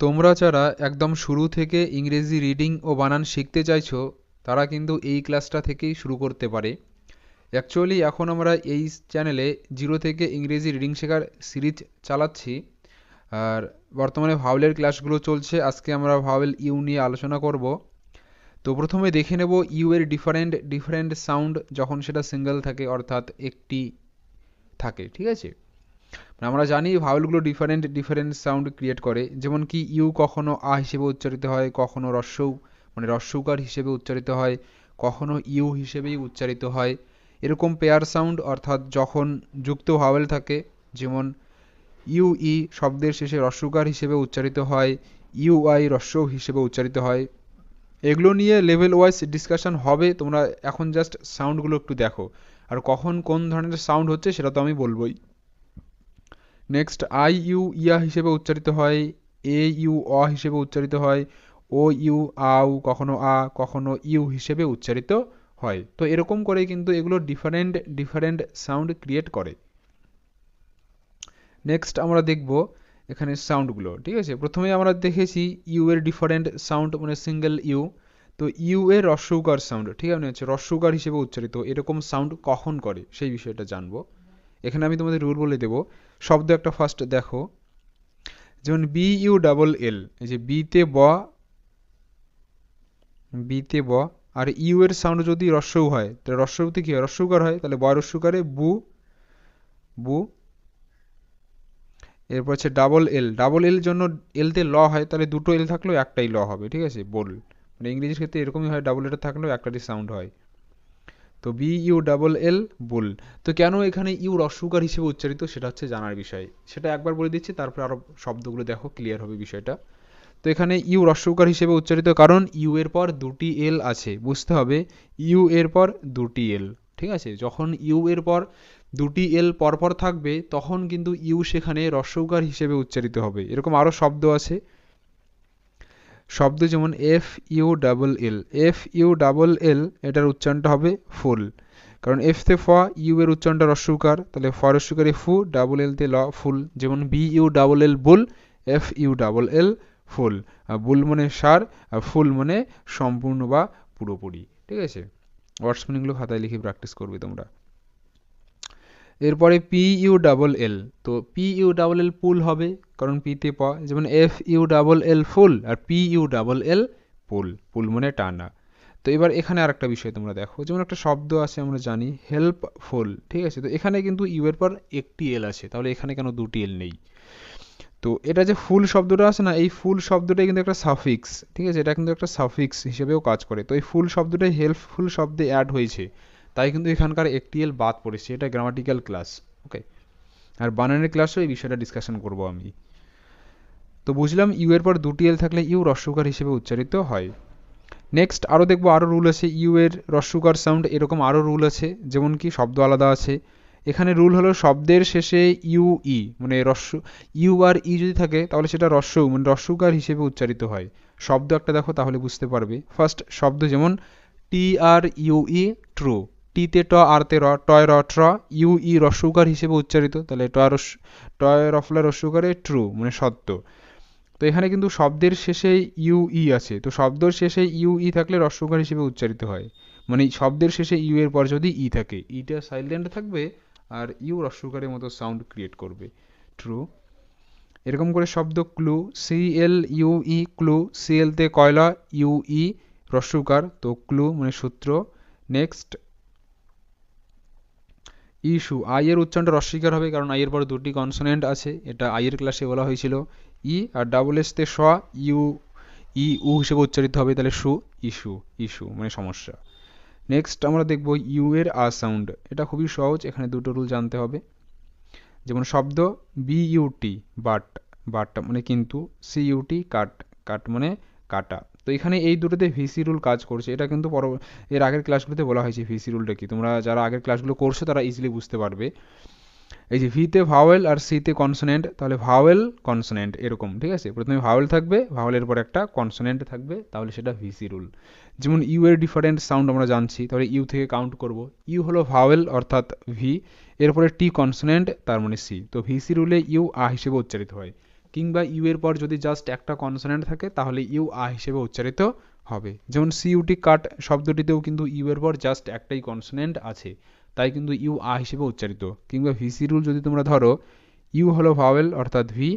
তোমরা যারা একদম শুরু থেকে ইংরেজি রিডিং ও বানান শিখতে চাইছো, তারা কিন্তু এই ক্লাসটা থেকেই শুরু করতে পারে। অ্যাকচুয়ালি এখন আমরা এই চ্যানেলে জিরো থেকে ইংরেজি রিডিং শেখার সিরিজ চালাচ্ছি। আর বর্তমানে ভাওয়েলের ক্লাসগুলো চলছে, আজকে আমরা ভাওয়েল ইউ নিয়ে আলোচনা করব। তো প্রথমে দেখে নেব ইউ এর ডিফারেন্ট ডিফারেন্ট সাউন্ড যখন সেটা সিঙ্গেল থাকে, অর্থাৎ একটি থাকে, ঠিক আছে? আমরা জানি ভাওয়েলগুলো ডিফারেন্ট ডিফারেন্ট সাউন্ড ক্রিয়েট করে। যেমন কি ইউ কখনো আ হিসেবে উচ্চারিত হয়, কখনো রস্যৌ মানে রস্যৌকার হিসেবে উচ্চারিত হয়, কখনো ইউ হিসেবেই উচ্চারিত হয়। এরকম পেয়ার সাউন্ড অর্থাৎ যখন যুক্ত ভাওয়েল থাকে, যেমন ইউ ই শব্দের শেষে রস্যকার হিসেবে উচ্চারিত হয়, ইউ আই রস্যৌ হিসেবে উচ্চারিত হয়। এগুলো নিয়ে লেভেল ওয়াইজ ডিসকাশন হবে, তোমরা এখন জাস্ট সাউন্ডগুলো একটু দেখো। আর কখন কোন ধরনের সাউন্ড হচ্ছে সেটা তো আমি বলবোই। নেক্সট আই ইউ ইয়া হিসেবে উচ্চারিত হয় এ ইউ অ হিসেবে উচ্চারিত হয় ও ইউ আউ কখনো আ কখনো ইউ হিসেবে উচ্চারিত হয়। তো এরকম করে কিন্তু এগুলো ডিফারেন্ট ডিফারেন্ট সাউন্ড ক্রিয়েট করে। নেক্সট আমরা দেখব এখানে সাউন্ডগুলো ঠিক আছে? প্রথমে আমরা দেখেছি ইউ এর ডিফারেন্ট সাউন্ড মানে সিঙ্গেল ইউ তো ইউ এর রস্যৌকার সাউন্ড ঠিক আছে? হচ্ছে রস্যৌকার হিসেবে উচ্চারিত। এরকম সাউন্ড কখন করে? সেই বিষয়টা জানব। এখানে আমি তোমাদের রুল বলে দেব। শব্দ একটা ফার্স্ট দেখো। যেমন বি ইউ ডাবল এল এই যে বিতে ব বিতে ব, আর ইউ এর সাউন্ড যদি রস্যৌ হয়, তাহলে রস্যৌতে কি হয়? রস্যৌকার হয়, তাহলে বয় রস্যকারে বু বু। এরপর হচ্ছে ডাবল এল ডাবল এল জন্য এলতে ল হয়, তাহলে দুটো এল থাকলেও একটাই ল হবে, ঠিক আছে? বোল মানে ইংরেজির ক্ষেত্রে এরকমই হয় ডাবল এটা থাকলেও একটাই সাউন্ড হয়। তো B U double L bull তো কেন এখানে ইউ রস্যকার হিসেবে উচ্চারিত সেটা হচ্ছে জানার বিষয়। সেটা একবার বলে দিচ্ছি, তারপর আরও শব্দগুলো দেখো ক্লিয়ার হবে বিষয়টা। তো এখানে ইউ রস্যকার হিসেবে উচ্চারিত কারণ ইউ এর পর দুটি এল আছে, বুঝতে হবে। ইউ এর পর দুটি এল ঠিক আছে? যখন ইউ এর পর দুটি এল পরপর থাকবে, তখন কিন্তু ইউ সেখানে রস্যকার হিসেবে উচ্চারিত হবে। এরকম আরও শব্দ আছে। শব্দ যেমন F U double L F U double L এটার উচ্চারণটা হবে ফুল। কারণ এফ তে ফ ইউ এর উচ্চারণটা রস্যকার তাহলে ফ রস্যকারে ফু ডাবল এল তে ল, ফুল। যেমন B U double L bull F U double L full. Bull মানে সার, আর ফুল মানে সম্পূর্ণ বা পুরোপুরি। ঠিক আছে? ওয়ার্ডস মিনিংগুলো খাতায় লিখে প্র্যাকটিস করবে তোমরা। এরপরে পি ইউ ডাবল এল তো P U double L pull হবে, কারণ পিতে প যেমন F U double L full আর P U double L pull pull মানে টানা। তো এবার এখানে আর একটা বিষয় তোমরা দেখো, যেমন একটা শব্দ আছে আমরা জানি হেল্প ফুল ঠিক আছে? তো এখানে কিন্তু ইউ এর পর একটি এল আছে, তাহলে এখানে কেন দুটি এল নেই? তো এটা যে ফুল শব্দটা আছে না, এই ফুল শব্দটাই কিন্তু একটা সাফিক্স ঠিক আছে? এটা কিন্তু একটা সাফিক্স হিসেবেও কাজ করে। তো এই ফুল শব্দটাই হেল্পফুল শব্দে অ্যাড হয়েছে। তাই কিন্তু এখানকার একটি এল বাদ পড়েছে, এটা গ্রামাটিক্যাল ক্লাস ওকে আর বানানের ক্লাসও এই বিষয়টা ডিসকাশন করব আমি। তো বুঝলাম ইউ এর পর দুটি এল থাকলে ইউ রস্যকার হিসেবে উচ্চারিত হয়। নেক্সট আরও দেখব আরও রুল আছে, ইউ এর রস্যকার সাউন্ড এরকম আরও রুল আছে, যেমন কি শব্দ আলাদা আছে। এখানে রুল হলো শব্দের শেষে ইউ, ই মানে রস্য ইউ আর ই যদি থাকে তাহলে সেটা রস্য মানে রস্যকার হিসেবে উচ্চারিত হয়। শব্দ একটা দেখো তাহলে বুঝতে পারবে। ফার্স্ট শব্দ যেমন টি আর ইউ, ই ট্রু টিতে ট আরতে র, টয় র, ট্র, ইউ, ই রস্যকার হিসেবে উচ্চারিত। তাহলে টয় রস টয় রফলা রস্যকারে ট্রু মানে সত্য। তো এখানে কিন্তু শব্দের শেষে ইউ, ই আছে। তো শব্দের শেষে ইউ, ই থাকলে রস্যকার হিসেবে উচ্চারিত হয়। মানে শব্দের শেষে ইউ এর পর যদি ই থাকে, ইটা সাইলেন্ট থাকবে আর ইউ রস্যকারের মতো সাউন্ড ক্রিয়েট করবে। ট্রু। এরকম করে শব্দ clue, C, L, U, E, clue, C এলতে কয়লা, ইউ, ই রস্যকার তো ক্লু মানে সূত্র। নেক্সট। ইস্যু আই এর উচ্চারণটা রস্বীকার হবে কারণ আই এর পর দুটি কনসোনেন্ট আছে, এটা আই এর ক্লাসে বলা হয়েছিল ই আর ডাবল এসতে স, ইউ, ই, উ হিসেবে উচ্চারিত হবে, তাহলে সু, ইস্যু ইস্যু মানে সমস্যা। নেক্সট আমরা দেখব ইউ এর আ সাউন্ড এটা খুবই সহজ, এখানে দুটো রুল জানতে হবে। যেমন শব্দ বি ইউটি বাট বাট মানে কিন্তু, সি ইউটি কাট কাট মানে কাটা। তো এখানে এই দুটোতে ভিসি রুল কাজ করছে। এটা কিন্তু পর এর আগের ক্লাসগুলোতে বলা হয়েছে ভিসি রুলটা কি? তোমরা যারা আগের ক্লাসগুলো করছ তারা ইজিলি বুঝতে পারবে। এই যে ভিতে ভাওয়েল আর সিতে কনসোনেন্ট তাহলে ভাওয়েল কনসোনেন্ট এরকম, ঠিক আছে? প্রথমে ভাওয়েল থাকবে ভাওয়েলের পর একটা কনসোনেন্ট থাকবে, তাহলে সেটা ভিসি রুল যেমন ইউ এর ডিফারেন্ট সাউন্ড আমরা জানছি, তাহলে ইউ থেকে কাউন্ট করব। ইউ হলো ভাওয়েল অর্থাৎ ভি এরপরে টি কনসোনেন্ট তার মানে সি তো ভিসি রুলে ইউ আ হিসেবে উচ্চারিত হয়। কিংবা ইউ এর পর যদি জাস্ট একটা কনসোনেন্ট থাকে, তাহলে ইউ আ হিসেবে উচ্চারিত হবে। যেমন সিইউটি কাট শব্দটিতেও কিন্তু ইউ এর পর জাস্ট একটাই কনসোনেন্ট আছে, তাই কিন্তু ইউ আ হিসেবে উচ্চারিত। কিংবা ভিসি রুল যদি তোমরা ধরো, ইউ হলো ভাওয়েল অর্থাৎ ভি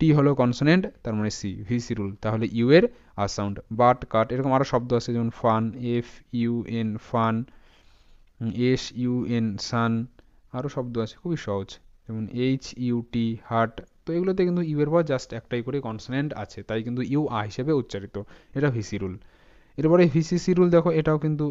টি হলো কনসোনেন্ট তার মানে সি ভিসি রুল তাহলে ইউ এর আর সাউন্ড বাট কাট এরকম আরও শব্দ আছে, যেমন fun F U N fun S U N sun আরও শব্দ আছে, খুবই সহজ। যেমন এইচ ইউ টি হার্ট তো এগুলোতে কিন্তু ইউ এর পর জাস্ট একটাই করে কনসোনেন্ট আছে, তাই কিন্তু ইউ আ হিসেবে উচ্চারিত। এটা ভিসি রুল। এরপরে ভিসিসি রুল দেখো, এটাও কিন্তু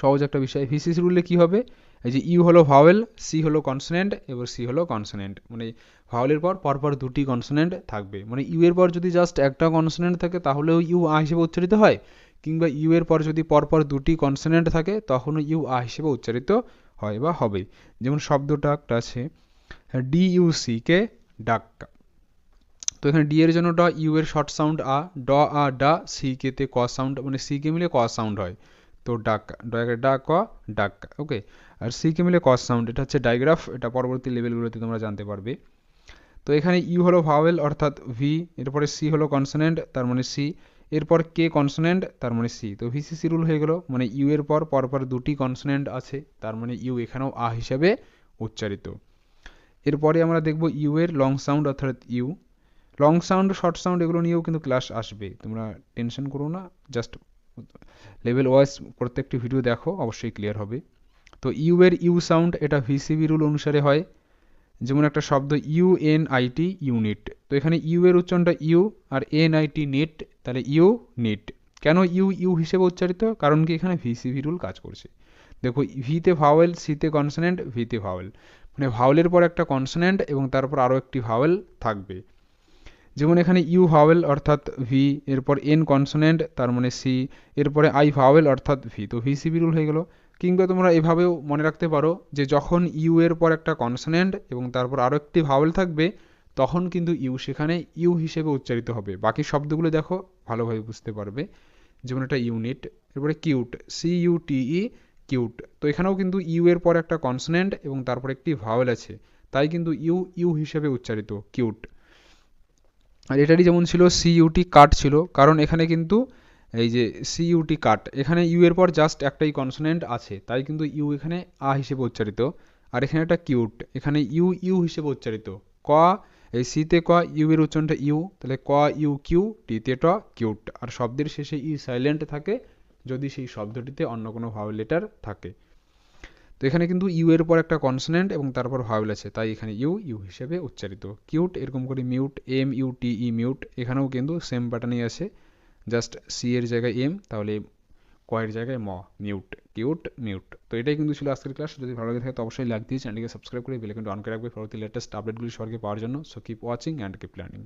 সহজ একটা বিষয়। ভিসিসি রুলে কি হবে? এই যে ইউ হলো ভাওয়েল সি হলো কনসোনেন্ট এবার সি হলো কনসোনেন্ট মানে ভাওয়েলের পর পরপর দুটি কনসোনেন্ট থাকবে। মানে ইউ এর পর যদি জাস্ট একটা কনসোনেন্ট থাকে, তাহলেও ইউ আ হিসেবে উচ্চারিত হয়? কিংবা ইউ এর পর যদি পরপর দুটি কনসোনেন্ট থাকে, তখনও ইউ আ হিসেবে উচ্চারিত হয় বা হবে। যেমন শব্দটা একটা আছে। ডি ইউ সি কে ডাক তো এখানে ডি এর জন্য ড ইউ এর শর্ট সাউন্ড আ, ড, আ, ডা সি কে তে ক সাউন্ড মানে সি কে মিলে ক সাউন্ড হয়। তো ডাক ডয়াকে ডাক ক ডাক ওকে। আর সি কে মিলে ক সাউন্ড এটা হচ্ছে ডাইগ্রাফ এটা পরবর্তী লেভেলগুলোতে তোমরা জানতে পারবে। তো এখানে ইউ হলো ভাওয়েল অর্থাৎ ভি এরপরে সি হলো কনসোনেন্ট তার মানে সি এরপর কে কনসোনেন্ট তার মানে সি তো ভিসিসি রুল হয়ে গেল মানে ইউ এর পর পরপর দুটি কনসোনেন্ট আছে, তার মানে ইউ এখানেও আ হিসাবে উচ্চারিত। এরপরে আমরা দেখব ইউ এর লং সাউন্ড অর্থাৎ U. Long sound, short sound এগুলো নিয়েও কিন্তু ক্লাস আসবে। তোমরা টেনশন করো না, জাস্ট লেভেল ওয়াইজ প্রত্যেকটি ভিডিও দেখো, অবশ্যই ক্লিয়ার হবে। তো ইউ এর ইউ সাউন্ড, এটা ভিসিবি রুল অনুসারে হয়। যেমন একটা শব্দ ইউ এন আইটি ইউনিট। তো এখানে ইউ এর উচ্চারণটা U R N IT net, তাহলে ইউ নেট। কেন ইউ ইউ হিসেবে উচ্চারিত? কারণ কি এখানে ভিসিভি রুল কাজ করছে। দেখো ভিতে ভাওয়েল, সিতে কনসোনেন্ট, ভিতে ভাওয়েল। মানে ভাওয়েলের পর একটা কনসোনেন্ট এবং তারপর আরও একটি ভাওয়েল থাকবে। যেমন এখানে ইউ ভাওয়েল অর্থাৎ ভি এরপর এন কনসোনেন্ট তার মানে সি, এরপরে আই ভাওয়েল অর্থাৎ ভি। তো ভিসিবি রুল হয়ে গেল। কিংবা তোমরা এভাবেও মনে রাখতে পারো যে যখন ইউ এর পর একটা কনসোনেন্ট এবং তারপর আরও একটি ভাওয়েল থাকবে, তখন কিন্তু ইউ সেখানে ইউ হিসেবে উচ্চারিত হবে। বাকি শব্দগুলো দেখো, ভালোভাবে বুঝতে পারবে। যেমন একটা ইউনিট এরপরে কিউট সি ইউ কিউট তো এখানেও কিন্তু ইউ এর পর একটা কনসোনেন্ট এবং তারপর একটি ভাওয়েল আছে। তাই কিন্তু ইউ ইউ হিসেবে উচ্চারিত কিউট আর এটারই যেমন ছিল সি ইউটি কাট ছিল, কারণ এখানে কিন্তু এই যে সি ইউটি কাট এখানে ইউ এর পর জাস্ট একটাই কনসোনেন্ট আছে, তাই কিন্তু ইউ এখানে আ হিসেবে উচ্চারিত। আর এখানে একটা কিউট এখানে ইউ ইউ হিসেবে উচ্চারিত। ক, এই সিতে ক, ইউ এর উচ্চারণটা ইউ, তাহলে ক, ইউ, কিউ টিতে ট কিউট আর শব্দের শেষে ই সাইলেন্ট থাকে যদি সেই শব্দটিতে অন্য কোনো ভাওয়েল লেটার থাকে। তো এখানে কিন্তু ইউ এর পর একটা কনসোনেন্ট এবং তারপর ভাওয়েল আছে, তাই এখানে ইউ ইউ হিসেবে উচ্চারিত। কিউট এরকম করে mute M U T E mute এখানেও কিন্তু সেম প্যাটার্নই আছে। জাস্ট সি এর জায়গায় এম তাহলে কয়ের জায়গায় ম মিউট কিউট মিউট তো এটাই কিন্তু ছিল আজকের ক্লাস যদি ভালো লাগে থাকে তো অবশ্যই লাইক দিয়ে চ্যানেলকে সাবস্ক্রাইব করে বেলাইকনটা অন করে রাখবে। পরবর্তী লেটেস্ট আপডেটগুলি সরকে পাওয়ার জন্য। So keep watching and keep learning